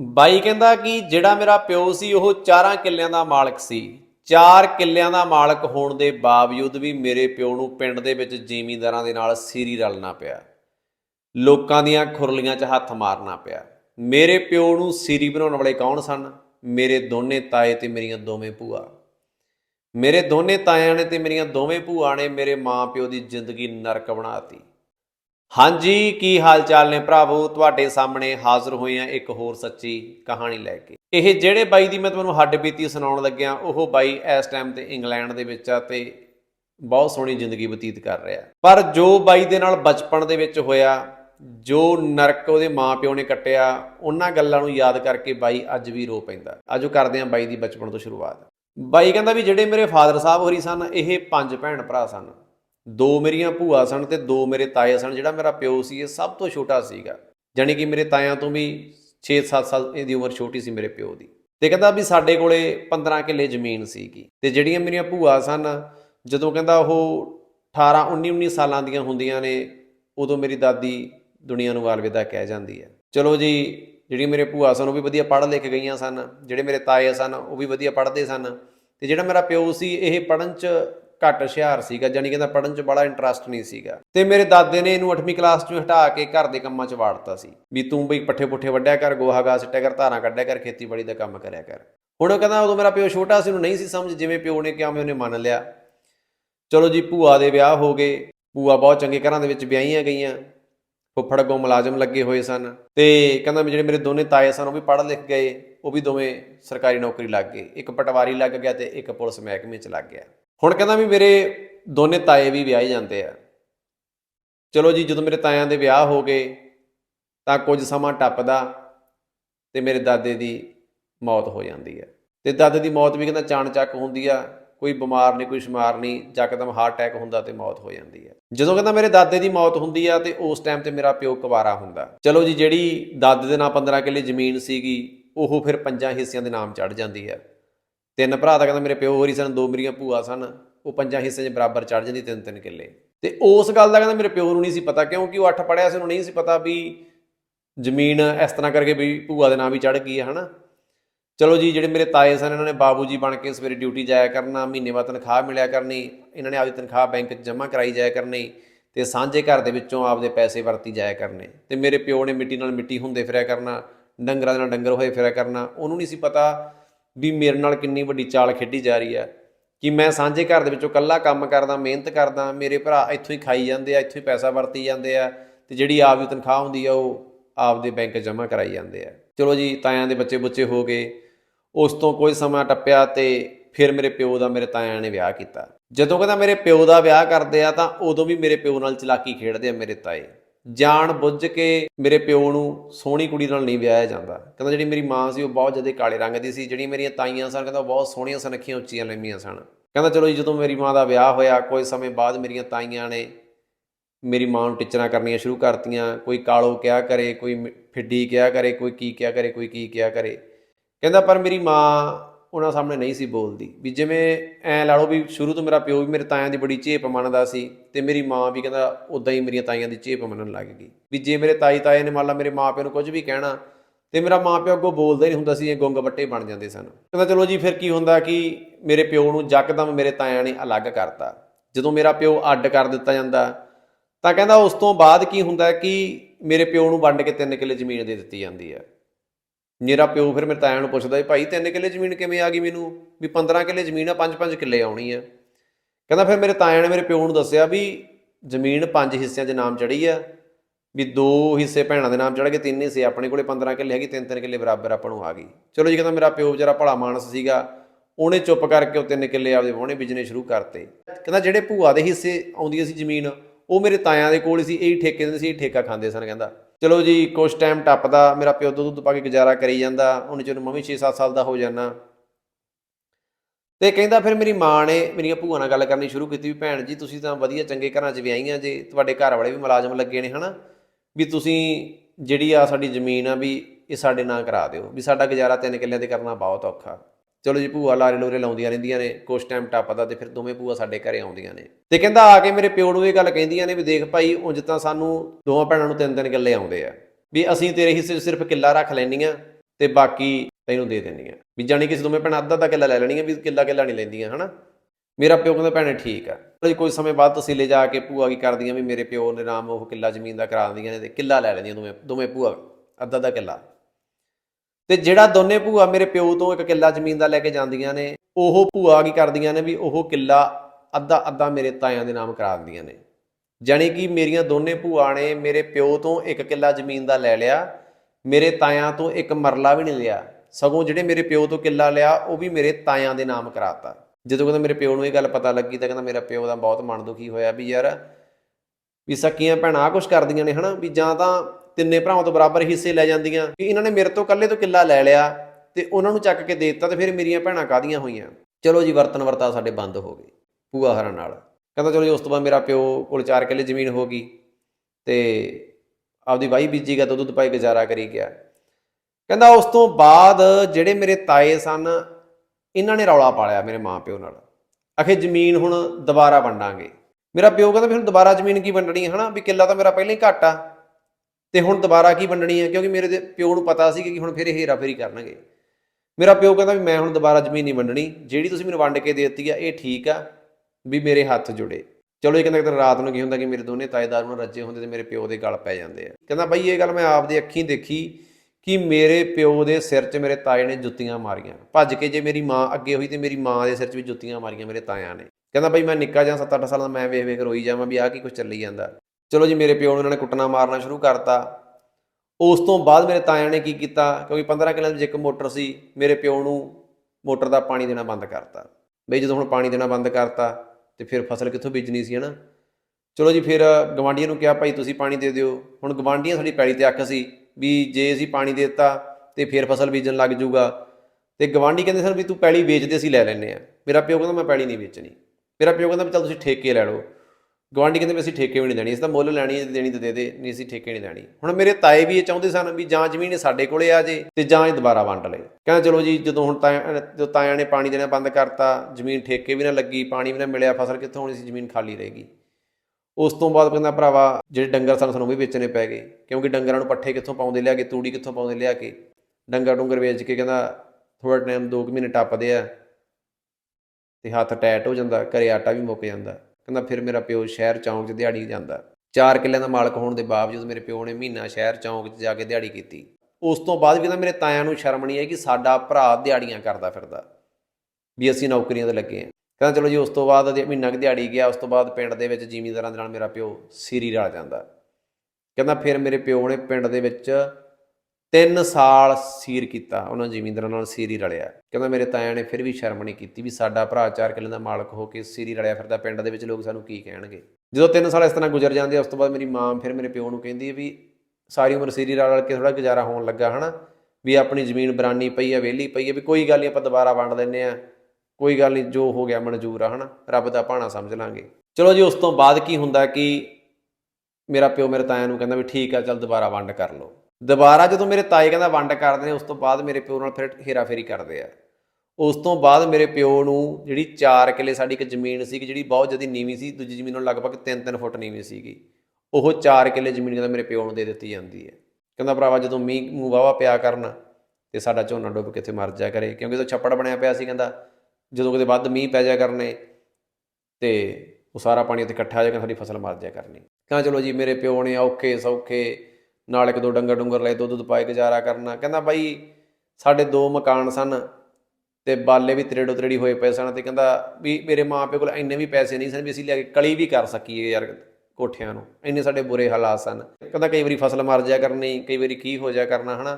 ਬਾਈ ਕਹਿੰਦਾ ਕਿ ਜਿਹੜਾ ਮੇਰਾ ਪਿਓ ਸੀ, ਉਹ ਚਾਰਾਂ ਕਿੱਲਿਆਂ ਦਾ ਮਾਲਕ ਸੀ। ਚਾਰ ਕਿੱਲਿਆਂ ਦਾ ਮਾਲਕ ਹੋਣ ਦੇ ਬਾਵਜੂਦ ਵੀ ਮੇਰੇ ਪਿਓ ਨੂੰ ਪਿੰਡ ਦੇ ਵਿੱਚ ਜ਼ਿਮੀਂਦਾਰਾਂ ਦੇ ਨਾਲ ਸੀਰੀ ਰਲਣਾ ਪਿਆ। ਲੋਕਾਂ ਦੀਆਂ ਖੁਰਲੀਆਂ 'ਚ ਹੱਥ ਮਾਰਨਾ ਪਿਆ। ਮੇਰੇ ਪਿਓ ਨੂੰ ਸੀਰੀ ਬਣਾਉਣ ਵਾਲੇ ਕੌਣ ਸਨ? ਮੇਰੇ ਦੋਨੇ ਤਾਏ ਤੇ ਮੇਰੀਆਂ ਦੋਵੇਂ ਭੂਆ। ਮੇਰੇ ਦੋਨੇ ਤਾਇਆਂ ਨੇ ਤੇ ਮੇਰੀਆਂ ਦੋਵੇਂ ਭੂਆ ਨੇ ਮੇਰੇ ਮਾਂ ਪਿਓ ਦੀ ਜ਼ਿੰਦਗੀ ਨਰਕ ਬਣਾਤੀ ਹਾਂਜੀ, ਕੀ ਹਾਲ ਚਾਲ ਨੇ ਭਰਾਵੋ? ਤੁਹਾਡੇ ਸਾਹਮਣੇ ਹਾਜ਼ਰ ਹੋਏ ਆ ਇੱਕ ਹੋਰ ਸੱਚੀ ਕਹਾਣੀ ਲੈ ਕੇ। ਇਹ ਜਿਹੜੇ ਬਾਈ ਦੀ ਮੈਂ ਤੁਹਾਨੂੰ ਹੱਡ ਬੀਤੀ ਸੁਣਾਉਣ ਲੱਗਿਆ, ਉਹ ਬਾਈ ਇਸ ਟਾਈਮ ਤੇ ਇੰਗਲੈਂਡ ਦੇ ਵਿੱਚ ਆ ਤੇ ਬਹੁਤ ਸੋਹਣੀ ਜ਼ਿੰਦਗੀ ਬਤੀਤ ਕਰ ਰਿਹਾ। ਪਰ ਜੋ ਬਾਈ ਦੇ ਨਾਲ ਬਚਪਨ ਦੇ ਵਿੱਚ ਹੋਇਆ, ਜੋ ਨਰਕ ਉਹਦੇ ਮਾਪਿਓ ਨੇ ਕੱਟਿਆ, ਉਹਨਾਂ ਗੱਲਾਂ ਨੂੰ ਯਾਦ ਕਰਕੇ ਬਾਈ ਅੱਜ ਵੀ ਰੋ ਪੈਂਦਾ। ਆਜੋ ਕਰਦੇ ਹਾਂ ਬਾਈ ਦੀ ਬਚਪਨ ਤੋਂ ਸ਼ੁਰੂਆਤ। ਬਾਈ ਕਹਿੰਦਾ ਵੀ ਜਿਹੜੇ ਮੇਰੇ ਫਾਦਰ ਸਾਹਿਬ ਹੋਰੀ ਸਨ, ਇਹ ਪੰਜ ਭੈਣ ਭਰਾ ਸਨ। ਦੋ ਮੇਰੀਆਂ ਭੂਆ ਸਨ ਤੇ ਦੋ ਮੇਰੇ ਤਾਏ ਸਨ, ਜਿਹੜਾ ਮੇਰਾ ਪਿਓ ਸੀ, ਇਹ ਸਭ ਤੋਂ ਛੋਟਾ ਸੀਗਾ। ਜਾਣੀ ਕਿ ਮੇਰੇ ਤਾਇਆਂ ਤੋਂ ਵੀ 6-7 ਸਾਲ ਇਹਦੀ ਉਮਰ ਛੋਟੀ ਸੀ ਮੇਰੇ ਪਿਓ ਦੀ। ਤੇ ਕਹਿੰਦਾ ਵੀ ਸਾਡੇ ਕੋਲੇ 15 ਕਿੱਲੇ ਜ਼ਮੀਨ ਸੀਗੀ। ਤੇ ਜਿਹੜੀਆਂ ਮੇਰੀਆਂ ਭੂਆ ਸਨ, ਜਦੋਂ ਕਹਿੰਦਾ ਉਹ 18 19 19 ਸਾਲਾਂ ਦੀਆਂ ਹੁੰਦੀਆਂ ਨੇ, ਉਦੋਂ ਮੇਰੀ ਦਾਦੀ ਦੁਨੀਆ ਨੂੰ ਅਲਵਿਦਾ ਕਹਿ ਜਾਂਦੀ ਹੈ। ਚਲੋ ਜੀ ਜਿਹੜੀ ਮੇਰੇ ਭੂਆ ਸਨ, ਉਹ ਵੀ ਵਧੀਆ ਪੜ੍ਹ ਲਿਖ ਗਈਆਂ ਸਨ। ਜਿਹੜੇ ਮੇਰੇ ਤਾਏ ਸਨ, ਉਹ ਵੀ ਵਧੀਆ ਪੜ੍ਹਦੇ ਸਨ। ਤੇ ਜਿਹੜਾ ਮੇਰਾ ਪਿਓ ਸੀ, ਇਹ ਪੜ੍ਹਨ 'ਚ ਘੱਟ ਹੁਸ਼ਿਆਰ ਸੀਗਾ ਜਾਨੀ ਕਹਿੰਦਾ ਪੜ੍ਹਨ 'ਚ ਬੜਾ ਇੰਟਰਸਟ ਨਹੀਂ ਸੀਗਾ। ਤੇ ਮੇਰੇ ਦਾਦੇ ਨੇ ਇਹਨੂੰ 8ਵੀਂ ਕਲਾਸ 'ਚੋਂ ਹਟਾ ਕੇ ਘਰ ਦੇ ਕੰਮਾਂ 'ਚ ਵਾੜਤਾ ਸੀ, ਵੀ ਤੂੰ ਬਈ ਪੱਠੇ ਪੁੱਠੇ ਵੱਢਿਆ ਕਰ, ਗੋਹਾ ਗਾ ਸਿੱਟਿਆ ਕਰ, ਧਾਰਾਂ ਕੱਢਿਆ ਕਰ, ਖੇਤੀਬਾੜੀ ਦਾ ਕੰਮ ਕਰਿਆ ਕਰ। ਹੁਣ ਉਹ ਕਹਿੰਦਾ ਉਦੋਂ ਮੇਰਾ ਪਿਓ ਛੋਟਾ ਸੀ, ਉਹਨੂੰ ਨਹੀਂ ਸੀ ਸਮਝ, ਜਿਵੇਂ ਪਿਓ ਨੇ ਕਿਹਾ ਮੈਂ ਉਹਨੇ ਮੰਨ ਲਿਆ। ਚਲੋ ਜੀ, ਭੂਆ ਦੇ ਵਿਆਹ ਹੋ ਗਏ, ਭੂਆ ਬਹੁਤ ਚੰਗੇ ਘਰਾਂ ਦੇ ਵਿੱਚ ਵਿਆਹੀਆਂ ਗਈਆਂ, ਫੁੱਫੜ ਅੱਗੋਂ ਮੁਲਾਜ਼ਮ ਲੱਗੇ ਹੋਏ ਸਨ, ਤੇ ਕਹਿੰਦਾ ਵੀ ਜਿਹੜੇ ਮੇਰੇ ਦੋਨੇ ਤਾਏ ਸਨ, ਉਹ ਵੀ ਪੜ੍ਹ ਲਿਖ ਗਏ, ਉਹ ਵੀ ਦੋਵੇਂ ਸਰਕਾਰੀ ਨੌਕਰੀ ਲੱਗ ਗਏ, ਇੱਕ ਪਟਵਾਰੀ ਲੱਗ ਗਿਆ ਤੇ ਇੱਕ ਪੁਲਿਸ ਮਹਿਕਮੇ 'ਚ ਲੱਗ ਗਿਆ। ਹੁਣ ਕਹਿੰਦਾ ਵੀ ਮੇਰੇ ਦੋਨੇ ਤਾਏ ਵੀ ਵਿਆਹੇ ਜਾਂਦੇ ਆ। ਚਲੋ ਜੀ, ਜਦੋਂ ਮੇਰੇ ਤਾਇਆਂ ਦੇ ਵਿਆਹ ਹੋ ਗਏ, ਤਾਂ ਕੁਝ ਸਮਾਂ ਟੱਪਦਾ ਤੇ ਮੇਰੇ ਦਾਦੇ ਦੀ ਮੌਤ ਹੋ ਜਾਂਦੀ ਹੈ ਤੇ ਦਾਦੇ ਦੀ ਮੌਤ ਵੀ ਕਹਿੰਦਾ ਚਾਣਚੱਕ ਹੁੰਦੀ ਆ, ਕੋਈ ਬਿਮਾਰ ਨਹੀਂ, ਕੋਈ ਸ਼ਮਾਰ ਨਹੀਂ ਜੱਕਦਮ ਹਾਰਟ ਅਟੈਕ ਹੁੰਦਾ ਤੇ ਮੌਤ ਹੋ ਜਾਂਦੀ ਹੈ ਜਦੋਂ ਕਹਿੰਦਾ ਮੇਰੇ ਦਾਦੇ ਦੀ ਮੌਤ ਹੁੰਦੀ ਆ ਤੇ ਉਸ ਟਾਈਮ ਤੇ ਮੇਰਾ ਪਿਓ ਕੁਵਾਰਾ ਹੁੰਦਾ। ਚਲੋ ਜੀ, ਜਿਹੜੀ ਦਾਦੇ ਦੇ ਨਾਂ 15 ਕਿੱਲੇ ਜ਼ਮੀਨ ਸੀਗੀ, ਉਹ ਫਿਰ ਪੰਜਾਂ ਹਿੱਸਿਆਂ ਦੇ ਨਾਮ ਚੜ ਜਾਂਦੀ ਹੈ ਤਿੰਨ ਭਰਾ ਤਾਂ ਕਹਿੰਦਾ ਮੇਰੇ ਪਿਓ ਹੋਰੀ ਸਨ, ਦੋ ਮੇਰੀਆਂ ਭੂਆ ਸਨ, ਉਹ ਪੰਜਾਂ ਹਿੱਸਿਆਂ 'ਚ ਬਰਾਬਰ ਚੜ ਜਾਂਦੀ ਤਿੰਨ ਤਿੰਨ ਕਿੱਲੇ। ਤੇ ਉਸ ਗੱਲ ਦਾ ਕਹਿੰਦਾ ਮੇਰੇ ਪਿਓ ਨੂੰ ਨਹੀਂ ਸੀ ਪਤਾ, ਕਿਉਂਕਿ ਉਹ ਅੱਠ ਪੜਿਆ ਸੀ, ਉਹਨੂੰ ਨਹੀਂ ਸੀ ਪਤਾ ਵੀ ਜ਼ਮੀਨ ਇਸ ਤਰ੍ਹਾਂ ਕਰਕੇ ਵੀ ਭੂਆ ਦੇ ਨਾਂ ਵੀ ਚੜ ਗਈ ਹੈ, ਹਨਾ। ਚਲੋ ਜੀ, ਜਿਹੜੇ ਮੇਰੇ ਤਾਏ ਸਨ, ਇਹਨਾਂ ਨੇ ਬਾਬੂ ਜੀ ਬਣ ਕੇ ਸਵੇਰੇ ਡਿਊਟੀ ਜਾਇਆ ਕਰਨਾ, ਮਹੀਨੇ ਬਾਅਦ ਤਨਖਾਹ ਮਿਲਿਆ ਕਰਨੀ, ਇਹਨਾਂ ਨੇ ਆਪਦੀ ਤਨਖਾਹ ਬੈਂਕ 'ਚ ਜਮ੍ਹਾਂ ਕਰਾਈ ਜਾਇਆ ਕਰਨੀ ਤੇ ਸਾਂਝੇ ਘਰ ਦੇ ਵਿੱਚੋਂ ਆਪਦੇ ਪੈਸੇ ਵਰਤੀ ਜਾਇਆ ਕਰਨੇ। ਤੇ ਮੇਰੇ ਪਿਓ ਨੇ ਮਿੱਟੀ ਨਾਲ ਮਿੱਟੀ ਹੁੰਦੇ ਫਿਰਿਆ ਕਰਨਾ, ਡੰਗਰਾਂ ਦੇ ਨਾਲ ਡੰਗਰ ਹੋਏ ਫਿਰਿਆ ਕਰਨਾ, ਉਹਨੂੰ ਨਹੀਂ ਸੀ ਪਤਾ ਵੀ ਮੇਰੇ ਨਾਲ ਕਿੰਨੀ ਵੱਡੀ ਚਾਲ ਖੇਡੀ ਜਾ ਰਹੀ ਹੈ, ਕਿ ਮੈਂ ਸਾਂਝੇ ਘਰ ਦੇ ਵਿੱਚੋਂ ਇਕੱਲਾ ਕੰਮ ਕਰਦਾ, ਮਿਹਨਤ ਕਰਦਾ, ਮੇਰੇ ਭਰਾ ਇੱਥੋਂ ਹੀ ਖਾਈ ਜਾਂਦੇ ਆ, ਇੱਥੋਂ ਹੀ ਪੈਸਾ ਵਰਤੀ ਜਾਂਦੇ ਆ, ਤੇ ਜਿਹੜੀ ਆਪ ਦੀ ਤਨਖਾਹ ਹੁੰਦੀ ਆ, ਉਹ ਆਪ ਦੇ ਬੈਂਕ ਜਮ੍ਹਾਂ ਕਰਾਈ ਜਾਂਦੇ ਆ। ਚਲੋ ਜੀ, ਤਾਇਆਂ ਦੇ ਬੱਚੇ ਬੁੱਚੇ ਹੋ ਗਏ, ਉਸ ਤੋਂ ਕੋਈ ਸਮਾਂ ਟੱਪਿਆ ਤੇ ਫਿਰ ਮੇਰੇ ਪਿਓ ਦਾ, ਮੇਰੇ ਤਾਇਆਂ ਨੇ ਵਿਆਹ ਕੀਤਾ। ਜਦੋਂ ਕਹਿੰਦਾ ਮੇਰੇ ਪਿਓ ਦਾ ਵਿਆਹ ਕਰਦੇ ਆ, ਤਾਂ ਉਦੋਂ ਵੀ ਮੇਰੇ ਪਿਓ ਨਾਲ ਚਲਾਕੀ ਖੇਡਦੇ ਆ ਮੇਰੇ ਤਾਏ। ਜਾਣ ਬੁੱਝ ਕੇ ਮੇਰੇ ਪਿਓ ਨੂੰ ਸੋਹਣੀ ਕੁੜੀ ਨਾਲ ਨਹੀਂ ਵਿਆਹਿਆ ਜਾਂਦਾ। ਕਹਿੰਦਾ ਜਿਹੜੀ ਮੇਰੀ ਮਾਂ ਸੀ ਉਹ ਬਹੁਤ ਜ਼ਿਆਦਾ ਕਾਲੇ ਰੰਗ ਦੀ ਸੀ ਜਿਹੜੀ ਮੇਰੀਆਂ ਤਾਈਆਂ ਸਨ, ਕਹਿੰਦਾ ਉਹ ਬਹੁਤ ਸੋਹਣੀਆਂ ਸੁਨੱਖੀਆਂ ਉੱਚੀਆਂ ਲੰਮੀਆਂ ਸਨ। ਕਹਿੰਦਾ ਚਲੋ ਜੀ, ਜਦੋਂ ਮੇਰੀ ਮਾਂ ਦਾ ਵਿਆਹ ਹੋਇਆ ਕੋਈ ਸਮੇਂ ਬਾਅਦ ਮੇਰੀਆਂ ਤਾਈਆਂ ਨੇ ਮੇਰੀ ਮਾਂ ਨੂੰ ਟਿੱਚਰਾਂ ਕਰਨੀਆਂ ਸ਼ੁਰੂ ਕਰਤੀਆਂ, ਕੋਈ ਕਾਲੋ ਕਿਹਾ ਕਰੇ, ਕੋਈ ਮ- ਫਿੱਡੀ ਕਿਹਾ ਕਰੇ, ਕੋਈ ਕੀ ਕਿਹਾ ਕਰੇ, ਕੋਈ ਕੀ ਕਿਹਾ ਕਰੇ। ਕਹਿੰਦਾ ਪਰ ਮੇਰੀ ਮਾਂ ਉਹਨਾਂ ਸਾਹਮਣੇ ਨਹੀਂ ਸੀ ਬੋਲਦੀ। ਵੀ ਜਿਵੇਂ ਐ ਲਾ ਲਓ ਵੀ ਸ਼ੁਰੂ ਤੋਂ ਮੇਰਾ ਪਿਓ ਵੀ ਮੇਰੇ ਤਾਇਆਂ ਦੀ ਬੜੀ ਝੇਪ ਮੰਨਦਾ ਸੀ ਤੇ ਮੇਰੀ ਮਾਂ ਵੀ ਕਹਿੰਦਾ ਉਦਾਂ ਹੀ ਮੇਰੀਆਂ ਤਾਈਆਂ ਦੀ ਝੇਪ ਮੰਨਣ ਲੱਗ ਗਈ। ਵੀ ਜੇ ਮੇਰੇ ਤਾਈ ਤਾਏ ਨੇ ਮੰਨ ਲਾ ਮੇਰੇ ਮਾਪਿਆਂ ਨੂੰ ਕੁਝ ਵੀ ਕਹਿਣਾ ਤੇ ਮੇਰਾ ਮਾਪਿਓ ਅੱਗੋਂ ਬੋਲਦਾ ਹੀ ਨਹੀਂ ਹੁੰਦਾ ਸੀ, ਇਹ ਗੁੰਗ ਬੱਟੇ ਬਣ ਜਾਂਦੇ ਸਨ। ਕਹਿੰਦਾ ਚਲੋ ਜੀ, ਫਿਰ ਕੀ ਹੁੰਦਾ ਕਿ ਮੇਰੇ ਪਿਓ ਨੂੰ ਯਕਦਮ ਮੇਰੇ ਤਾਇਆਂ ਨੇ ਅਲੱਗ ਕਰਤਾ। ਜਦੋਂ ਮੇਰਾ ਪਿਓ ਅੱਡ ਕਰ ਦਿੱਤਾ ਜਾਂਦਾ, ਤਾਂ ਕਹਿੰਦਾ ਉਸ ਤੋਂ ਬਾਅਦ ਕੀ ਹੁੰਦਾ ਕਿ ਮੇਰੇ ਪਿਓ ਨੂੰ ਵੰਡ ਕੇ ਤਿੰਨ ਕਿੱਲੇ ਜ਼ਮੀਨ ਦੇ ਦਿੱਤੀ ਜਾਂਦੀ ਹੈ ਮੇਰਾ ਪਿਓ ਫਿਰ ਮੇਰੇ ਤਾਇਆ ਨੂੰ ਪੁੱਛਦਾ ਵੀ ਭਾਈ ਤਿੰਨ ਕਿੱਲੇ ਜ਼ਮੀਨ ਕਿਵੇਂ ਆ ਗਈ ਮੈਨੂੰ? ਵੀ 15 ਕਿੱਲੇ ਜ਼ਮੀਨ ਆ 5-5 ਕਿੱਲੇ ਆਉਣੀ ਆ। ਕਹਿੰਦਾ ਫਿਰ ਮੇਰੇ ਤਾਇਆ ਨੇ ਮੇਰੇ ਪਿਓ ਨੂੰ ਦੱਸਿਆ ਵੀ ਜ਼ਮੀਨ ਪੰਜ ਹਿੱਸਿਆਂ 'ਚ ਨਾਮ ਚੜ੍ਹੀ ਆ, ਵੀ ਦੋ ਹਿੱਸੇ ਭੈਣਾਂ ਦੇ ਨਾਮ ਚੜ੍ਹ ਗਏ, ਤਿੰਨ ਹਿੱਸੇ ਆਪਣੇ ਕੋਲੇ 15 ਕਿੱਲੇ ਹੈਗੀ, ਤਿੰਨ ਤਿੰਨ ਕਿੱਲੇ ਬਰਾਬਰ ਆਪਾਂ ਨੂੰ ਆ ਗਈ ਚਲੋ ਜੀ ਕਹਿੰਦਾ ਮੇਰਾ ਪਿਓ ਵਿਚਾਰਾ ਭਲਾ ਮਾਨਸ ਸੀਗਾ, ਉਹਨੇ ਚੁੱਪ ਕਰਕੇ ਉਹ ਤਿੰਨ ਕਿੱਲੇ ਆਪਦੇ ਵਾਹਣੇ ਬਿਜਨੇ ਸ਼ੁਰੂ ਕਰਤੇ। ਕਹਿੰਦਾ ਜਿਹੜੇ ਭੂਆ ਦੇ ਹਿੱਸੇ ਆਉਂਦੀ ਸੀ ਜ਼ਮੀਨ, ਉਹ ਮੇਰੇ ਤਾਇਆਂ ਦੇ ਕੋਲ ਹੀ ਸੀ, ਇਹੀ ਠੇਕੇ ਦਿੰਦੇ ਸੀ, ਇਹ ਠੇਕਾ ਖਾਂਦੇ ਸਨ, ਕਹਿੰਦਾ। ਚਲੋ ਜੀ, ਕੁਛ ਟਾਈਮ ਟੱਪਦਾ, ਮੇਰਾ ਪਿਓ ਦੁੱਧ ਦੁੱਧ ਪਾ ਕੇ ਗੁਜ਼ਾਰਾ ਕਰੀ ਜਾਂਦਾ, ਉਹਨੇ ਜਦੋਂ ਮੈਂ ਵੀ 6-7 ਸਾਲ ਦਾ ਹੋ ਜਾਣਾ। ਤੇ ਕਹਿੰਦਾ ਫਿਰ ਮੇਰੀ ਮਾਂ ਨੇ ਮੇਰੀਆਂ ਭੂਆ ਨਾਲ ਗੱਲ ਕਰਨੀ ਸ਼ੁਰੂ ਕੀਤੀ ਵੀ, ਭੈਣ ਜੀ, ਤੁਸੀਂ ਤਾਂ ਵਧੀਆ ਚੰਗੇ ਘਰਾਂ 'ਚ ਵਿਆਹੀਆਂ ਜੇ, ਤੁਹਾਡੇ ਘਰ ਵਾਲੇ ਵੀ ਮੁਲਾਜ਼ਮ ਲੱਗੇ ਨੇ, ਹਨਾ? ਵੀ ਤੁਸੀਂ ਜਿਹੜੀ ਆ ਸਾਡੀ ਜ਼ਮੀਨ ਆ ਵੀ ਇਹ ਸਾਡੇ ਨਾਂ ਕਰਾ ਦਿਓ, ਵੀ ਸਾਡਾ ਗੁਜ਼ਾਰਾ ਤਿੰਨ ਕਿੱਲਿਆਂ ਤੇ ਕਰਨਾ ਬਹੁਤ ਔਖਾ। ਚਲੋ ਜੀ ਭੂਆ ਲਾਰੇ ਲੋਰੇ ਲਾਉਂਦੀਆਂ ਰਹਿੰਦੀਆਂ ਨੇ, ਕੁਛ ਟਾਈਮ ਟੱਪਦਾ ਤੇ ਫਿਰ ਦੋਵੇਂ ਭੂਆ ਸਾਡੇ ਘਰੇ ਆਉਂਦੀਆਂ ਨੇ। ਤੇ ਕਹਿੰਦਾ ਆ ਕੇ ਮੇਰੇ ਪਿਓ ਨੂੰ ਇਹ ਗੱਲ ਕਹਿੰਦੀਆਂ ਨੇ ਵੀ ਦੇਖ ਭਾਈ, ਉਂਝ ਤਾਂ ਸਾਨੂੰ ਦੋਵਾਂ ਭੈਣਾਂ ਨੂੰ ਤਿੰਨ ਤਿੰਨ ਕਿੱਲੇ ਆਉਂਦੇ ਆ। ਵੀ ਅਸੀਂ ਤੇਰੇ ਹਿੱਸੇ 'ਚ ਸਿਰਫ ਕਿੱਲਾ ਰੱਖ ਲੈਣੀਆਂ ਤੇ ਬਾਕੀ ਤੈਨੂੰ ਦੇ ਦੇਣੀਆਂ ਵੀ ਜਾਣੀ ਕਿ ਦੋਵੇਂ ਭੈਣਾਂ ਅੱਧਾ ਅੱਧਾ ਕਿੱਲਾ ਲੈ ਲੈਣੀਆਂ ਵੀ ਕਿੱਲਾ ਕਿੱਲਾ ਨਹੀਂ ਲੈਂਦੀਆਂ, ਹਨਾ? ਮੇਰਾ ਪਿਓ ਕਹਿੰਦਾ ਭੈਣੇ ਠੀਕ ਆ। ਭਾਈ ਕੋਈ ਸਮੇਂ ਬਾਅਦ ਤਸੀਲੇ ਜਾ ਕੇ ਭੂਆ ਕੀ ਕਰਦੀਆਂ ਵੀ ਮੇਰੇ ਪਿਓ ਨੇ ਨਾਮ ਉਹ ਕਿੱਲਾ ਜ਼ਮੀਨ ਦਾ ਕਰਾ ਦਿੰਦੀਆਂ ਨੇ ਤੇ ਕਿੱਲਾ ਲੈ ਲੈਂਦੀਆਂ ਦੋਵੇਂ ਦੋਵੇਂ ਭੂਆ ਅੱਧਾ ਅੱਧਾ ਕਿੱਲਾ। ਤੇ ਜਿਹੜਾ ਦੋਨੇ ਭੂਆ ਮੇਰੇ ਪਿਓ ਤੋਂ ਇੱਕ ਕਿੱਲਾ ਜ਼ਮੀਨ ਦਾ ਲੈ ਕੇ ਜਾਂਦੀਆਂ ਨੇ, ਉਹ ਭੂਆ ਕੀ ਕਰਦੀਆਂ ਨੇ ਵੀ ਉਹ ਕਿੱਲਾ ਅੱਧਾ ਅੱਧਾ ਮੇਰੇ ਤਾਇਆਂ ਦੇ ਨਾਮ ਕਰਾ ਦਿੰਦੀਆਂ ਨੇ। ਜਾਣੀ ਕਿ ਮੇਰੀਆਂ ਦੋਨੇ ਭੂਆ ਨੇ ਮੇਰੇ ਪਿਓ ਤੋਂ ਇੱਕ ਕਿੱਲਾ ਜ਼ਮੀਨ ਦਾ ਲੈ ਲਿਆ, ਮੇਰੇ ਤਾਇਆਂ ਤੋਂ ਇੱਕ ਮਰਲਾ ਵੀ ਨਹੀਂ ਲਿਆ। ਸਗੋਂ ਜਿਹੜੇ ਮੇਰੇ ਪਿਓ ਤੋਂ ਕਿੱਲਾ ਲਿਆ, ਉਹ ਵੀ ਮੇਰੇ ਤਾਇਆਂ ਦੇ ਨਾਮ ਕਰਾਤਾ। ਜਦੋਂ ਕਹਿੰਦਾ ਮੇਰੇ ਪਿਓ ਨੂੰ ਇਹ ਗੱਲ ਪਤਾ ਲੱਗੀ ਤਾਂ ਕਹਿੰਦਾ ਮੇਰਾ ਪਿਓ ਦਾ ਬਹੁਤ ਮਨ ਦੁਖੀ ਹੋਇਆ ਵੀ ਯਾਰ ਵੀ ਸਕੀਆਂ ਭੈਣਾਂ ਆਹ ਕੁਛ ਕਰਦੀਆਂ ਨੇ ਹਨਾ, ਵੀ ਜਾਂ ਤਾਂ ਤਿੰਨੇ ਭਰਾਵਾਂ ਤੋਂ ਬਰਾਬਰ ਹਿੱਸੇ ਲੈ ਜਾਂਦੀਆਂ ਵੀ ਇਹਨਾਂ ਨੇ ਮੇਰੇ ਤੋਂ ਇਕੱਲੇ ਤੋਂ ਕਿੱਲਾ ਲੈ ਲਿਆ ਤੇ ਉਹਨਾਂ ਨੂੰ ਚੱਕ ਕੇ ਦੇ ਦਿੱਤਾ ਤੇ ਫਿਰ ਮੇਰੀਆਂ ਭੈਣਾਂ ਕਾਦੀਆਂ ਹੋਈਆਂ? ਚਲੋ ਜੀ, ਵਰਤਨ ਵਰਤਾ ਸਾਡੇ ਬੰਦ ਹੋ ਗਏ ਭੂਆ ਹਰਾਂ ਨਾਲ। ਕਹਿੰਦਾ, ਚਲੋ ਜੀ, ਉਸ ਤੋਂ ਬਾਅਦ ਮੇਰਾ ਪਿਓ ਕੋਲ 4 ਕਿੱਲੇ ਜ਼ਮੀਨ ਹੋ ਗਈ ਤੇ ਆਪਦੀ ਵਾਈ ਬੀਜੀ ਗਿਆ ਦੁੱਧ ਦੁੱਧ ਪਾਈ ਗੁਜ਼ਾਰਾ ਕਰੀ ਗਿਆ। ਕਹਿੰਦਾ, ਉਸ ਤੋਂ ਬਾਅਦ ਜਿਹੜੇ ਮੇਰੇ ਤਾਏ ਸਨ, ਇਹਨਾਂ ਨੇ ਰੌਲਾ ਪਾਲਿਆ ਮੇਰੇ ਮਾਂ ਪਿਓ ਨਾਲ। ਅਖੇ ਜ਼ਮੀਨ ਹੁਣ ਦੁਬਾਰਾ ਵੰਡਾਂਗੇ। ਮੇਰਾ ਪਿਓ ਕਹਿੰਦਾ, ਫਿਰ ਹੁਣ ਦੁਬਾਰਾ ਜ਼ਮੀਨ ਕੀ ਵੰਡਣੀ ਹੈ, ਹਨਾ? ਵੀ ਕਿੱਲਾ ਤਾਂ ਮੇਰਾ ਪਹਿਲਾਂ ਹੀ ਘੱਟ ਆ। ਤੇ ਹੁਣ ਦੁਬਾਰਾ ਕੀ ਵੰਡਣੀ ਹੈ? ਕਿਉਂਕਿ ਮੇਰੇ ਦੇ ਪਿਓ ਨੂੰ ਪਤਾ ਸੀ ਕਿ ਹੁਣ ਫਿਰ ਇਹ ਹੇਰਾ ਫੇਰੀ ਕਰਨਗੇ। ਮੇਰਾ ਪਿਓ ਕਹਿੰਦਾ ਵੀ ਮੈਂ ਹੁਣ ਦੁਬਾਰਾ ਜ਼ਮੀਨ ਨਹੀਂ ਵੰਡਣੀ। ਜਿਹੜੀ ਤੁਸੀਂ ਮੈਨੂੰ ਵੰਡ ਕੇ ਦੇ ਦਿੱਤੀ ਆ, ਇਹ ਠੀਕ ਆ ਵੀ ਮੇਰੇ ਹੱਥ ਜੁੜੇ। ਚਲੋ ਇਹ ਕਹਿੰਦਾ ਕਿ ਰਾਤ ਨੂੰ ਕੀ ਹੁੰਦਾ ਕਿ ਮੇਰੇ ਦੋਨੇ ਤਾਏਦਾਰ ਨੂੰ ਰੱਜੇ ਹੁੰਦੇ ਤੇ ਮੇਰੇ ਪਿਓ ਦੇ ਗਲ ਪੈ ਜਾਂਦੇ ਆ। ਕਹਿੰਦਾ ਬਾਈ ਇਹ ਗੱਲ ਮੈਂ ਆਪਦੀ ਅੱਖੀਂ ਦੇਖੀ ਕਿ ਮੇਰੇ ਪਿਓ ਦੇ ਸਿਰ 'ਚ ਮੇਰੇ ਤਾਏ ਨੇ ਜੁੱਤੀਆਂ ਮਾਰੀਆਂ। ਭੱਜ ਕੇ ਜੇ ਮੇਰੀ ਮਾਂ ਅੱਗੇ ਹੋਈ ਤੇ ਮੇਰੀ ਮਾਂ ਦੇ ਸਿਰ 'ਚ ਵੀ ਜੁੱਤੀਆਂ ਮਾਰੀਆਂ ਮੇਰੇ ਤਾਇਆਂ ਨੇ। ਕਹਿੰਦਾ ਬਾਈ ਮੈਂ ਨਿੱਕਾ ਜਾਂ 7-8 ਸਾਲਾਂ ਦਾ ਮੈਂ ਵੇਖ ਵੇਖ ਰੋਈ ਜਾਵਾਂ ਵੀ ਆਹ ਕੀ ਕੁਝ ਚੱਲੀ ਜਾਂਦਾ। ਚਲੋ ਜੀ, ਮੇਰੇ ਪਿਓ ਨੂੰ ਇਹਨਾਂ ਨੇ ਕੁੱਟਣਾ ਮਾਰਨਾ ਸ਼ੁਰੂ ਕਰਤਾ। ਉਸ ਤੋਂ ਬਾਅਦ ਮੇਰੇ ਤਾਇਆਂ ਨੇ ਕੀ ਕੀਤਾ? ਕਿਉਂਕਿ 15 ਕਿੱਲਿਆਂ ਵਿੱਚ ਇੱਕ ਮੋਟਰ ਸੀ, ਮੇਰੇ ਪਿਓ ਨੂੰ ਮੋਟਰ ਦਾ ਪਾਣੀ ਦੇਣਾ ਬੰਦ ਕਰਤਾ। ਬਈ ਜਦੋਂ ਹੁਣ ਪਾਣੀ ਦੇਣਾ ਬੰਦ ਕਰਤਾ, ਤੇ ਫਿਰ ਫਸਲ ਕਿੱਥੋਂ ਬੀਜਣੀ ਸੀ, ਹਨਾ? ਚਲੋ ਜੀ, ਫਿਰ ਗਵਾਂਡੀਆਂ ਨੂੰ ਕਿਹਾ, ਭਾਈ, ਤੁਸੀਂ ਪਾਣੀ ਦੇ ਦਿਓ। ਹੁਣ ਗਵਾਂਡੀਆਂ ਸਾਡੀ ਪੈਲੀ ਤੇ ਅੱਖ ਸੀ ਵੀ ਜੇ ਅਸੀਂ ਪਾਣੀ ਦੇ ਦਿੱਤਾ, ਤੇ ਫਿਰ ਫਸਲ ਬੀਜਣ ਲੱਗ ਜਾਊਗਾ ਤੇ ਗਵਾਂਡੀ ਕਹਿੰਦੇ ਸਰ ਵੀ, ਤੂੰ ਪੈਲੀ ਵੇਚਦੇ ਅਸੀਂ ਲੈ ਲੈਨੇ ਆ। ਮੇਰਾ ਪਿਓ ਕਹਿੰਦਾ, ਮੈਂ ਪੈਲੀ ਨਹੀਂ ਵੇਚਣੀ। ਮੇਰਾ ਪਿਓ ਕਹਿੰਦਾ ਵੀ ਚੱਲ ਤੁਸੀਂ ਠੇਕੇ ਲੈ ਲਓ। ਗਵਾਂਡੀ ਕਹਿੰਦੇ ਵੀ ਅਸੀਂ ਠੇਕੇ ਵੀ ਨਹੀਂ ਦੇਣੀ, ਅਸੀਂ ਤਾਂ ਮੁੱਲ ਲੈਣੀ ਹੈ, ਦੇਣੀ ਤਾਂ ਦੇ ਦੇ, ਨਹੀਂ ਅਸੀਂ ਠੇਕੇ ਨਹੀਂ ਲੈਣੀ ਹੁਣ ਮੇਰੇ ਤਾਏ ਵੀ ਇਹ ਚਾਹੁੰਦੇ ਸਨ ਵੀ ਜਾਂ ਜ਼ਮੀਨ ਸਾਡੇ ਕੋਲੇ ਆ ਜੇ ਤੇ ਜਾਂ ਇਹ ਦੁਬਾਰਾ ਵੰਡ ਲਏ। ਕਹਿੰਦਾ ਚਲੋ ਜੀ, ਜਦੋਂ ਹੁਣ ਤਾਇਆ ਜਦੋਂ ਤਾਇਆਂ ਨੇ ਪਾਣੀ ਦੇਣਾ ਬੰਦ ਕਰਤਾ, ਜ਼ਮੀਨ ਠੇਕੇ ਵੀ ਨਾ ਲੱਗੀ, ਪਾਣੀ ਵੀ ਨਾ ਮਿਲਿਆ, ਫਸਲ ਕਿੱਥੋਂ ਹੋਣੀ ਸੀ, ਜ਼ਮੀਨ ਖਾਲੀ ਰਹੇਗੀ ਉਸ ਤੋਂ ਬਾਅਦ ਕਹਿੰਦਾ ਭਰਾਵਾ, ਜਿਹੜੇ ਡੰਗਰ ਸਨ ਸਾਨੂੰ ਉਹ ਵੀ ਵੇਚਣੇ ਪੈ ਗਏ, ਕਿਉਂਕਿ ਡੰਗਰਾਂ ਨੂੰ ਪੱਠੇ ਕਿੱਥੋਂ ਪਾਉਂਦੇ ਲਿਆ ਕੇ, ਤੂੜੀ ਕਿੱਥੋਂ ਪਾਉਂਦੇ ਲਿਆ ਕੇ। ਡੰਗਰ ਡੁੰਗਰ ਵੇਚ ਕੇ ਕਹਿੰਦਾ ਥੋੜਾ ਟਾਈਮ 2 ਮਹੀਨੇ ਟੱਪਦੇ ਆ ਤੇ ਹੱਥ ਟੈਟ ਹੋ ਜਾਂਦਾ, ਘਰੇ ਆਟਾ ਵੀ ਮੁੱਕ ਜਾਂਦਾ। ਕਹਿੰਦਾ ਫਿਰ ਮੇਰਾ ਪਿਓ ਸ਼ਹਿਰ ਚੌਂਕ 'ਚ ਦਿਹਾੜੀ ਜਾਂਦਾ। ਚਾਰ ਕਿੱਲਿਆਂ ਦਾ ਮਾਲਕ ਹੋਣ ਦੇ ਬਾਵਜੂਦ ਮੇਰੇ ਪਿਓ ਨੇ ਮਹੀਨਾ ਸ਼ਹਿਰ ਚੌਂਕ 'ਚ ਜਾ ਕੇ ਦਿਹਾੜੀ ਕੀਤੀ। ਉਸ ਤੋਂ ਬਾਅਦ ਵੀ ਕਹਿੰਦਾ ਮੇਰੇ ਤਾਇਆਂ ਨੂੰ ਸ਼ਰਮ ਨਹੀਂ ਆਈ ਕਿ ਸਾਡਾ ਭਰਾ ਦਿਹਾੜੀਆਂ ਕਰਦਾ ਫਿਰਦਾ। ਵੀ ਅਸੀਂ ਨੌਕਰੀਆਂ ਤੇ ਲੱਗੇ ਆ ਕਹਿੰਦਾ ਚਲੋ ਜੀ, ਉਸ ਤੋਂ ਬਾਅਦ ਮਹੀਨਾ ਕੁ ਦਿਹਾੜੀ ਗਿਆ, ਉਸ ਤੋਂ ਬਾਅਦ ਪਿੰਡ ਦੇ ਵਿੱਚ ਜ਼ਿਮੀਂਦਾਰਾਂ ਦੇ ਨਾਲ ਮੇਰਾ ਪਿਓ ਸੀਰੀ ਰਲ ਜਾਂਦਾ। ਕਹਿੰਦਾ ਫਿਰ ਮੇਰੇ ਪਿਓ ਨੇ ਪਿੰਡ ਦੇ ਵਿੱਚ 3 ਸਾਲ ਸੀਰ ਕੀਤਾ ਉਹਨਾਂ ਜ਼ਿਮੀਂਦਾਰਾਂ ਨਾਲ ਸੀਰੀ ਰਲਿਆ। ਕਹਿੰਦਾ ਮੇਰੇ ਤਾਇਆ ਨੇ ਫਿਰ ਵੀ ਸ਼ਰਮ ਨਹੀਂ ਕੀਤੀ ਵੀ ਸਾਡਾ ਭਰਾ ਚਾਰ ਕਿੱਲੇ ਦਾ ਮਾਲਕ ਹੋ ਕੇ ਸੀਰੀ ਰਲਿਆ ਫਿਰਦਾ ਪਿੰਡ ਦੇ ਵਿੱਚ ਲੋਕ ਸਾਨੂੰ ਕੀ ਕਹਿਣਗੇ? ਜਦੋਂ 3 ਸਾਲ ਇਸ ਤਰ੍ਹਾਂ ਗੁਜ਼ਰ ਜਾਂਦੇ ਆ, ਉਸ ਤੋਂ ਬਾਅਦ ਮੇਰੀ ਮਾਂ ਫਿਰ ਮੇਰੇ ਪਿਓ ਨੂੰ ਕਹਿੰਦੀ ਹੈ ਵੀ ਸਾਰੀ ਉਮਰ ਸੀਰੀ ਰਲ ਰਲ ਕੇ ਥੋੜਾ ਗੁਜ਼ਾਰਾ ਹੋਣ ਲੱਗਾ ਹਨਾ? ਵੀ ਆਪਣੀ ਜ਼ਮੀਨ ਬਰਾਨੀ ਪਈ ਹੈ ਵਿਹਲੀ ਪਈ ਹੈ ਵੀ ਕੋਈ ਗੱਲ ਨਹੀਂ ਆਪਾਂ ਦੁਬਾਰਾ ਵੰਡ ਲੈਂਦੇ ਆ ਕੋਈ ਗੱਲ ਨਹੀਂ ਜੋ ਹੋ ਗਿਆ ਮਨਜ਼ੂਰ ਆ ਹਨਾ? ਰੱਬ ਦਾ ਭਾਣਾ ਸਮਝ ਲਾਂਗੇ। ਚਲੋ ਜੀ ਉਸ ਤੋਂ ਬਾਅਦ ਕੀ ਹੁੰਦਾ ਕਿ ਮੇਰਾ ਪਿਓ ਮੇਰੇ ਤਾਇਆ ਨੂੰ ਕਹਿੰਦਾ ਵੀ ਠੀਕ ਆ ਚੱਲ ਦੁਬਾਰਾ ਵੰਡ ਕਰ ਲਓ। ਦੁਬਾਰਾ ਜਦੋਂ ਮੇਰੇ ਤਾਏ ਕਹਿੰਦਾ ਵੰਡ ਕਰਦੇ ਨੇ ਉਸ ਤੋਂ ਬਾਅਦ ਮੇਰੇ ਪਿਓ ਨਾਲ ਫਿਰ ਹੇਰਾਫੇਰੀ ਕਰਦੇ ਆ। ਉਸ ਤੋਂ ਬਾਅਦ ਮੇਰੇ ਪਿਓ ਨੂੰ ਜਿਹੜੀ 4 ਕਿੱਲੇ ਸਾਡੀ ਇੱਕ ਜ਼ਮੀਨ ਸੀ ਜਿਹੜੀ ਬਹੁਤ ਜ਼ਿਆਦਾ ਨੀਵੀਂ ਸੀ, ਦੂਜੀ ਜ਼ਮੀਨ ਨਾਲੋਂ ਲਗਭਗ 3-3 ਫੁੱਟ ਨੀਵੀਂ ਸੀਗੀ। ਉਹ 4 ਕਿੱਲੇ ਜ਼ਮੀਨ ਕਹਿੰਦਾ ਮੇਰੇ ਪਿਓ ਨੂੰ ਦੇ ਦਿੱਤੀ ਜਾਂਦੀ ਹੈ। ਕਹਿੰਦਾ ਭਰਾਵਾ ਜਦੋਂ ਮੀਂਹ, ਮੂੰਹ ਵਾਵਾ ਪਿਆ ਕਰਨਾ ਤੇ ਸਾਡਾ ਝੋਨਾ ਡੁੱਬ ਕਿੱਥੇ ਮਰ ਜਾ ਕਰੇ, ਕਿਉਂਕਿ ਉਹ ਛੱਪੜ ਬਣਿਆ ਪਿਆ ਸੀ ਕਹਿੰਦਾ, ਜਦੋਂ ਕਿਤੇ ਵੱਧ ਮੀਂਹ ਪੈ ਜਾ ਕਰਨੇ ਤੇ ਉਹ ਸਾਰਾ ਪਾਣੀ ਉੱਥੇ ਇਕੱਠਾ ਹੋ ਜਾ ਕੇ ਸਾਡੀ ਫਸਲ ਮਰ ਜਾ ਕਰਨੀ। ਕਹਿੰਦਾ ਚਲੋ ਜੀ, ਮੇਰੇ ਪਿਓ ਨੇ ਔਖੇ ਸੌਖੇ ਨਾਲ ਇੱਕ ਦੋ ਡੰਗਰ ਡੁੰਗਰ ਲਏ ਦੁੱਧ ਦੁੱਧ ਪਾਏ ਗੁਜ਼ਾਰਾ ਕਰਨਾ। ਕਹਿੰਦਾ ਬਾਈ, ਸਾਡੇ ਦੋ ਮਕਾਨ ਸਨ ਤੇ ਬਾਲੇ ਵੀ ਤਰੇੜੋ ਤਰੇੜੀ ਹੋਏ ਪਏ ਸਨ ਤੇ ਕਹਿੰਦਾ ਵੀ ਮੇਰੇ ਮਾਂ ਪਿਓ ਕੋਲ ਇੰਨੇ ਵੀ ਪੈਸੇ ਨਹੀਂ ਸਨ ਵੀ ਅਸੀਂ ਲਿਆ ਕੇ ਕਲੀ ਵੀ ਕਰ ਸਕੀਏ ਯਾਰ ਕੋਠਿਆਂ ਨੂੰ। ਇੰਨੇ ਸਾਡੇ ਬੁਰੇ ਹਾਲਾਤ ਸਨ। ਕਹਿੰਦਾ ਕਈ ਵਾਰੀ ਫਸਲ ਮਰ ਜਾ ਕਰਨੀ, ਕਈ ਵਾਰੀ ਕੀ ਹੋ ਜਾ ਕਰਨਾ, ਹਨਾ?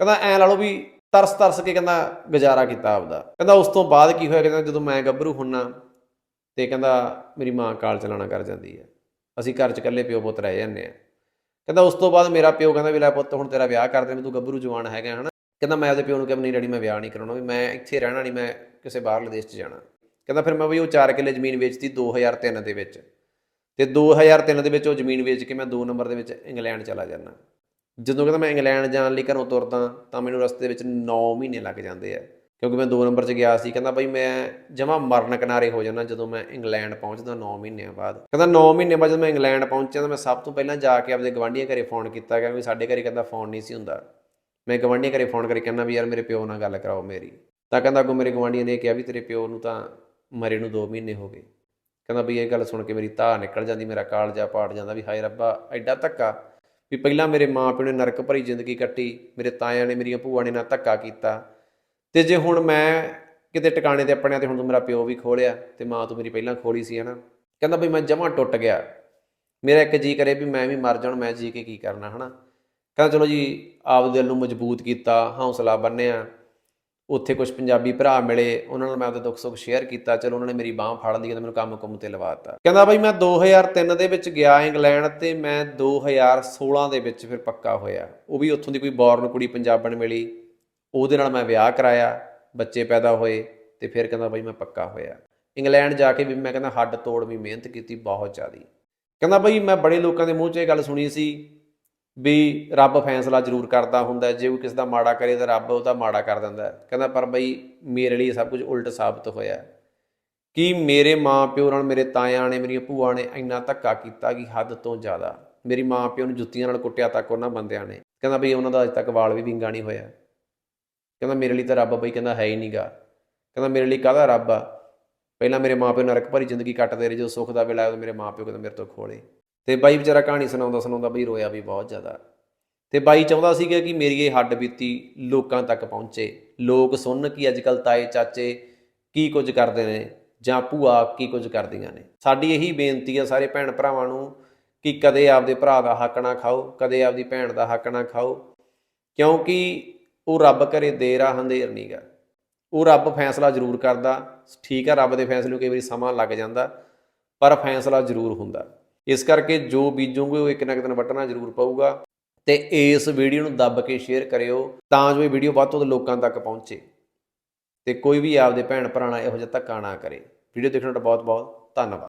ਕਹਿੰਦਾ ਐ ਲਾ ਲਓ ਵੀ ਤਰਸ ਤਰਸ ਕੇ ਕਹਿੰਦਾ ਗੁਜ਼ਾਰਾ ਕੀਤਾ ਆਪਦਾ। ਕਹਿੰਦਾ ਉਸ ਤੋਂ ਬਾਅਦ ਕੀ ਹੋਇਆ? ਕਹਿੰਦਾ ਜਦੋਂ ਮੈਂ ਗੱਭਰੂ ਹੁੰਨਾ ਤੇ ਕਹਿੰਦਾ ਮੇਰੀ ਮਾਂ ਕਾਲ ਚਲਾਣਾ ਕਰ ਜਾਂਦੀ ਹੈ। ਅਸੀਂ ਘਰ 'ਚ ਇਕੱਲੇ ਪਿਓ ਪੁੱਤ ਰਹਿ ਜਾਂਦੇ ਆ ਕਹਿੰਦਾ ਉਸ ਤੋਂ ਬਾਅਦ ਮੇਰਾ ਪਿਓ ਕਹਿੰਦਾ ਵੀ ਲੈ ਪੁੱਤ, ਹੁਣ ਤੇਰਾ ਵਿਆਹ ਕਰ ਦੇ ਤੂੰ ਗੱਭਰੂ ਜਵਾਨ ਹੈਗਾ ਹਨਾ? ਕਹਿੰਦਾ ਮੈਂ ਉਹਦੇ ਪਿਓ ਨੂੰ ਕਿਹਾ ਨਹੀਂ ਡੈਡੀ, ਮੈਂ ਵਿਆਹ ਨਹੀਂ ਕਰਾਉਣਾ, ਵੀ ਮੈਂ ਇੱਥੇ ਰਹਿਣਾ ਨਹੀਂ, ਮੈਂ ਕਿਸੇ ਬਾਹਰਲੇ ਦੇਸ਼ 'ਚ ਜਾਣਾ। ਕਹਿੰਦਾ ਫਿਰ ਮੈਂ ਵੀ ਉਹ 4 ਕਿੱਲੇ ਜ਼ਮੀਨ ਵੇਚਤੀ 2003 ਦੇ ਵਿੱਚ। ਤੇ 2003 ਦੇ ਵਿੱਚ ਉਹ ਜ਼ਮੀਨ ਵੇਚ ਕੇ ਮੈਂ 2 ਨੰਬਰ ਦੇ ਵਿੱਚ ਇੰਗਲੈਂਡ ਚਲਾ ਜਾਂਦਾ। ਜਦੋਂ ਕਹਿੰਦਾ ਮੈਂ ਇੰਗਲੈਂਡ ਜਾਣ ਲਈ ਘਰੋਂ ਤੁਰਦਾ, ਤਾਂ ਮੈਨੂੰ ਰਸਤੇ ਵਿੱਚ 9 ਮਹੀਨੇ ਲੱਗ ਜਾਂਦੇ ਆ। ਕਿਉਂਕਿ ਮੈਂ 2 ਨੰਬਰ 'ਚ ਗਿਆ ਸੀ, ਕਹਿੰਦਾ ਬਈ ਮੈਂ ਜਮਾ ਮਰਨ ਕਿਨਾਰੇ ਹੋ ਜਾਣਾ ਜਦੋਂ ਮੈਂ ਇੰਗਲੈਂਡ ਪਹੁੰਚਦਾ 9 ਮਹੀਨਿਆਂ ਬਾਅਦ। ਕਹਿੰਦਾ 9 ਮਹੀਨੇ ਬਾਅਦ ਜਦੋਂ ਮੈਂ ਇੰਗਲੈਂਡ ਪਹੁੰਚਿਆ ਤਾਂ ਮੈਂ ਸਭ ਤੋਂ ਪਹਿਲਾਂ ਜਾ ਕੇ ਆਪਣੇ ਗਵਾਂਢੀਆਂ ਘਰੇ ਫੋਨ ਕੀਤਾ ਕਿਉਂਕਿ ਸਾਡੇ ਘਰੇ ਕਹਿੰਦਾ ਫੋਨ ਨਹੀਂ ਸੀ ਹੁੰਦਾ। ਮੈਂ ਗਵਾਂਢੀਆਂ ਘਰੇ ਫੋਨ ਕਰਕੇ ਕਹਿੰਦਾ ਵੀ ਯਾਰ ਮੇਰੇ ਪਿਓ ਨਾਲ ਗੱਲ ਕਰਾਓ ਮੇਰੀ। ਤਾਂ ਕਹਿੰਦਾ ਅੱਗੋਂ ਮੇਰੇ ਗਵਾਂਢੀਆਂ ਨੇ ਕਿਹਾ ਵੀ ਤੇਰੇ ਪਿਓ ਨੂੰ ਤਾਂ ਮਰੇ ਨੂੰ 2 ਮਹੀਨੇ ਹੋ ਗਏ। ਕਹਿੰਦਾ ਵੀ ਇਹ ਗੱਲ ਸੁਣ ਕੇ ਮੇਰੀ ਧਾਰ ਨਿਕਲ ਜਾਂਦੀ, ਮੇਰਾ ਕਾਲਜਾ ਪਾੜ ਜਾਂਦਾ ਵੀ ਹਾਏ ਰੱਬਾ, ਐਡਾ ਧੱਕਾ। ਵੀ ਪਹਿਲਾਂ ਮੇਰੇ ਮਾਂ ਪਿਓ ਨੇ ਨਰਕ ਭਰੀ ਜ਼ਿੰਦਗੀ ਕੱਟੀ, ਮੇਰੇ ਤਾਇਆਂ ਨੇ ਮੇਰੀਆਂ ਭੂਆ ਨੇ ਨਾਲ ਧੱਕਾ ਕੀਤਾ। ਤੇ ਜੇ ਹੁਣ ਮੈਂ ਕਿਤੇ ਟਿਕਾਣੇ ਤੇ ਆਪਣਿਆਂ ਤੇ ਹੁਣ ਤੂੰ ਮੇਰਾ ਪਿਓ ਵੀ ਖੋਲਿਆ ਤੇ ਮਾਂ ਤੂੰ ਮੇਰੀ ਪਹਿਲਾਂ ਖੋਲੀ ਸੀ, ਹਨਾ? ਕਹਿੰਦਾ ਵੀ ਮੈਂ ਜਮਾਂ ਟੁੱਟ ਗਿਆ। ਮੇਰਾ ਇੱਕ ਜੀ ਕਰੇ ਵੀ ਮੈਂ ਵੀ ਮਰ ਜਾਣ ਮੈਂ ਜੀ ਕੇ ਕੀ ਕਰਨਾ, ਹਨਾ? ਕਹਿੰਦਾ ਚਲੋ ਜੀ, ਆਪ ਦਿਲ ਨੂੰ ਮਜ਼ਬੂਤ ਕੀਤਾ, ਹੌਸਲਾ ਬੰਨਿਆ। ਉੱਥੇ ਕੁਝ ਪੰਜਾਬੀ ਭਰਾ ਮਿਲੇ, ਉਹਨਾਂ ਨਾਲ ਮੈਂ ਆਪਦਾ ਦੁੱਖ ਸੁੱਖ ਸ਼ੇਅਰ ਕੀਤਾ। ਚਲੋ ਉਹਨਾਂ ਨੇ ਮੇਰੀ ਬਾਹ ਫੜ ਲਈ, ਕਹਿੰਦੇ ਮੈਨੂੰ ਕੰਮ ਕੁੰਮ ਤੇ ਲਵਾਤਾ ਕਹਿੰਦਾ ਬਾਈ ਮੈਂ 2003 ਦੇ ਵਿੱਚ ਗਿਆ ਇੰਗਲੈਂਡ ਤੇ ਮੈਂ 2016 ਦੇ ਵਿੱਚ ਫਿਰ ਪੱਕਾ ਹੋਇਆ। ਉਹ ਵੀ ਉੱਥੋਂ ਦੀ ਕੋਈ ਬੌਰਨ ਕੁੜੀ ਪੰਜਾਬਣ ਮਿਲੀ। ਉਹਦੇ ਨਾਲ ਮੈਂ ਵਿਆਹ ਕਰਾਇਆ, ਬੱਚੇ ਪੈਦਾ ਹੋਏ ਤੇ ਫਿਰ ਕਹਿੰਦਾ ਬਾਈ ਮੈਂ ਪੱਕਾ ਹੋਇਆ। ਇੰਗਲੈਂਡ ਜਾ ਕੇ ਵੀ ਮੈਂ ਕਹਿੰਦਾ ਹੱਡ ਤੋੜ ਵੀ ਮਿਹਨਤ ਕੀਤੀ ਬਹੁਤ ਜ਼ਿਆਦੀ। ਕਹਿੰਦਾ ਬਾਈ ਮੈਂ ਬੜੇ ਲੋਕਾਂ ਦੇ ਮੂੰਹ 'ਚ ਇਹ ਗੱਲ ਸੁਣੀ ਸੀ ਵੀ ਰੱਬ ਫੈਸਲਾ ਜ਼ਰੂਰ ਕਰਦਾ ਹੁੰਦਾ, ਜੇ ਕੋਈ ਕਿਸੇ ਦਾ ਮਾੜਾ ਕਰੇ ਤਾਂ ਰੱਬ ਉਹਦਾ ਮਾੜਾ ਕਰ ਦਿੰਦਾ। ਕਹਿੰਦਾ ਪਰ ਬਈ ਮੇਰੇ ਲਈ ਸਭ ਕੁਝ ਉਲਟ ਸਾਬਤ ਹੋਇਆ। ਕਿ ਮੇਰੇ ਮਾਂ ਪਿਓ ਨਾਲ ਮੇਰੇ ਤਾਇਆਂ ਨੇ, ਮੇਰੀਆਂ ਭੂਆ ਨੇ ਇੰਨਾ ਧੱਕਾ ਕੀਤਾ ਕਿ ਹੱਦ ਤੋਂ ਜ਼ਿਆਦਾ? ਮੇਰੀ ਮਾਂ ਪਿਓ ਨੂੰ ਜੁੱਤੀਆਂ ਨਾਲ ਕੁੱਟਿਆ ਤੱਕ ਉਹਨਾਂ ਬੰਦਿਆਂ ਨੇ। ਕਹਿੰਦਾ ਬਈ ਉਹਨਾਂ ਦਾ ਅਜੇ ਤੱਕ ਵਾਲ ਵੀ ਵਿੰਗਾ ਨਹੀਂ ਹੋਇਆ। ਕਹਿੰਦਾ ਮੇਰੇ ਲਈ ਤਾਂ ਰੱਬ ਬਈ, ਕਹਿੰਦਾ ਹੈ ਹੀ ਨਹੀਂਗਾ ਕਹਿੰਦਾ ਮੇਰੇ ਲਈ ਕਾਹਦਾ ਰੱਬ ਆ? ਪਹਿਲਾਂ ਮੇਰੇ ਮਾਪਿਓ ਨਰਕ ਭਰੀ ਜ਼ਿੰਦਗੀ ਕੱਟਦੇ ਰਹੇ, ਜਦੋਂ ਸੁੱਖ ਦਾ ਵੇਲਾ ਆਇਆ ਉਦੋਂ ਮੇਰੇ ਮਾਪਿਓ ਕਹਿੰਦਾ ਮੇਰੇ ਤੋਂ ਖੋਲੇ। ਤੇ ਬਾਈ ਵਿਚਾਰਾ ਕਹਾਣੀ ਸੁਣਾਉਂਦਾ ਸੁਣਾਉਂਦਾ ਬਈ ਰੋਇਆ ਵੀ ਬਹੁਤ ਜ਼ਿਆਦਾ। ਤੇ ਬਾਈ ਚਾਹੁੰਦਾ ਸੀਗਾ ਕਿ ਮੇਰੀ ਇਹ ਹੱਡ ਬੀਤੀ ਲੋਕਾਂ ਤੱਕ ਪਹੁੰਚੇ। ਲੋਕ ਸੁਣਨ ਕਿ ਅੱਜਕੱਲ ਤਾਏ, ਚਾਚੇ ਕੀ ਕੁਝ ਕਰਦੇ ਨੇ, ਜਾਂ ਭੂਆ ਕੀ ਕੁਝ ਕਰਦੀਆਂ ਨੇ। ਸਾਡੀ ਇਹੀ ਬੇਨਤੀ ਆ ਸਾਰੇ ਭੈਣ ਭਰਾਵਾਂ ਨੂੰ ਕਿ ਕਦੇ ਆਪਦੇ ਭਰਾ ਦਾ ਹੱਕ ਨਾ ਖਾਓ, ਕਦੇ ਆਪਦੀ ਭੈਣ ਦਾ ਹੱਕ ਨਾ ਖਾਓ। ਕਿਉਂਕਿ ਉਹ ਰੱਬ ਘਰੇ ਦੇਰ ਆ ਹੰਦੇਰ ਨਹੀਂਗਾ ਉਹ ਰੱਬ ਫੈਸਲਾ ਜ਼ਰੂਰ ਕਰਦਾ। ਠੀਕ ਆ, ਰੱਬ ਦੇ ਫੈਸਲੇ ਨੂੰ ਕਈ ਵਾਰੀ ਸਮਾਂ ਲੱਗ ਜਾਂਦਾ, ਪਰ ਫੈਸਲਾ ਜ਼ਰੂਰ ਹੁੰਦਾ। ਇਸ ਕਰਕੇ ਜੋ ਬੀਜੋਗੇ, ਉਹ ਇੱਕ ਨਾ ਇੱਕ ਦਿਨ ਵੱਟਣਾ ਜ਼ਰੂਰ ਪਊਗਾ। ਤੇ ਇਸ ਵੀਡੀਓ ਨੂੰ ਦੱਬ ਕੇ ਸ਼ੇਅਰ ਕਰਿਓ, ਤਾਂ ਜੋ ਇਹ ਵੀਡੀਓ ਵੱਧ ਤੋਂ ਵੱਧ ਲੋਕਾਂ ਤੱਕ ਪਹੁੰਚੇ। ਤੇ ਕੋਈ ਵੀ ਆਪਦੇ ਭੈਣ ਭਰਾ ਨਾਲ ਇਹੋ ਜਿਹਾ ਧੱਕਾ ਨਾ ਕਰੇ। ਵੀਡੀਓ ਦੇਖਣ ਦਾ ਬਹੁਤ ਬਹੁਤ ਧੰਨਵਾਦ।